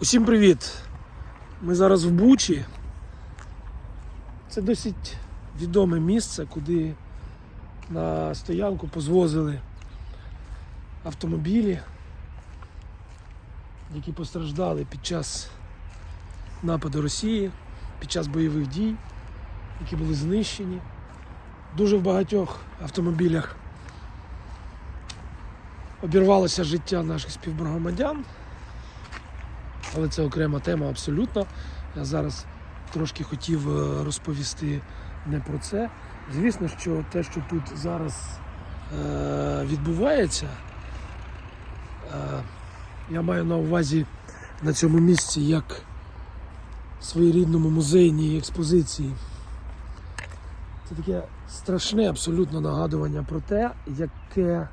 Усім привіт! Ми зараз в Бучі. Це досить відоме місце, куди на стоянку позвозили автомобілі, які постраждали під час нападу Росії, під час бойових дій, які були знищені. Дуже в багатьох автомобілях обірвалося життя наших співгромадян. Але це окрема тема абсолютно. Я зараз трошки хотів е, розповісти не про це. Звісно, що те, що тут зараз е, відбувається, е, я маю на увазі на цьому місці як своєрідному музейній експозиції. Це таке страшне абсолютно нагадування про те, яке,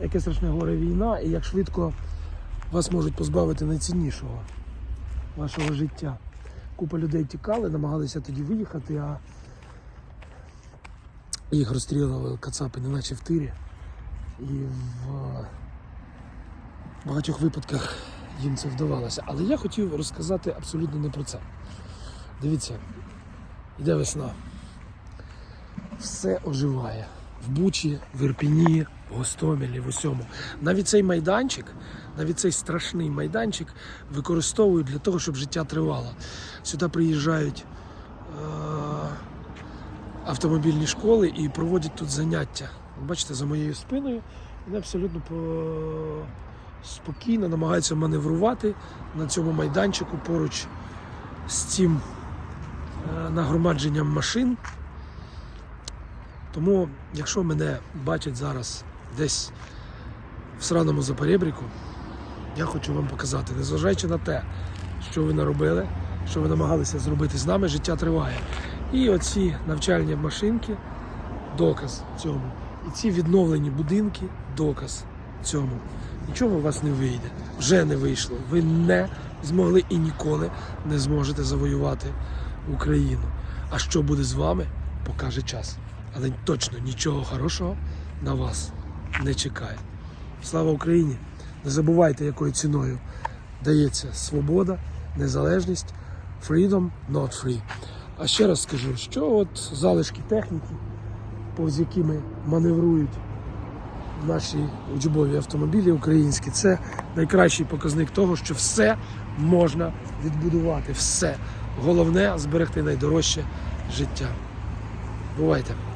яке страшне горе війна і як швидко вас можуть позбавити найціннішого вашого життя. Купа людей тікали, намагалися тоді виїхати, а їх розстрілювали кацапи, неначе в тирі. І в багатьох випадках їм це вдавалося. Але я хотів розказати абсолютно не про це. Дивіться, йде весна. Все оживає. В Бучі, в Ірпіні, в в усьому. Навіть цей майданчик, навіть цей страшний майданчик використовують для того, щоб життя тривало. Сюди приїжджають е- автомобільні школи і проводять тут заняття. Бачите, за моєю спиною вони абсолютно по- спокійно намагаються маневрувати на цьому майданчику поруч з цим е- нагромадженням машин. Тому, якщо мене бачать зараз десь в сраному запорєбріку, я хочу вам показати, незважаючи на те, що ви наробили, що ви намагалися зробити з нами, життя триває. І оці навчальні машинки доказ цьому. І ці відновлені будинки доказ цьому. Нічого у вас не вийде, вже не вийшло. Ви не змогли і ніколи не зможете завоювати Україну. А що буде з вами, покаже час. Але точно нічого хорошого на вас не чекає. Слава Україні! Не забувайте, якою ціною дається свобода, незалежність, freedom, not free. А ще раз скажу, що от залишки техніки, повз якими маневрують наші учбові автомобілі українські, це найкращий показник того, що все можна відбудувати. Все. Головне зберегти найдорожче життя. Бувайте!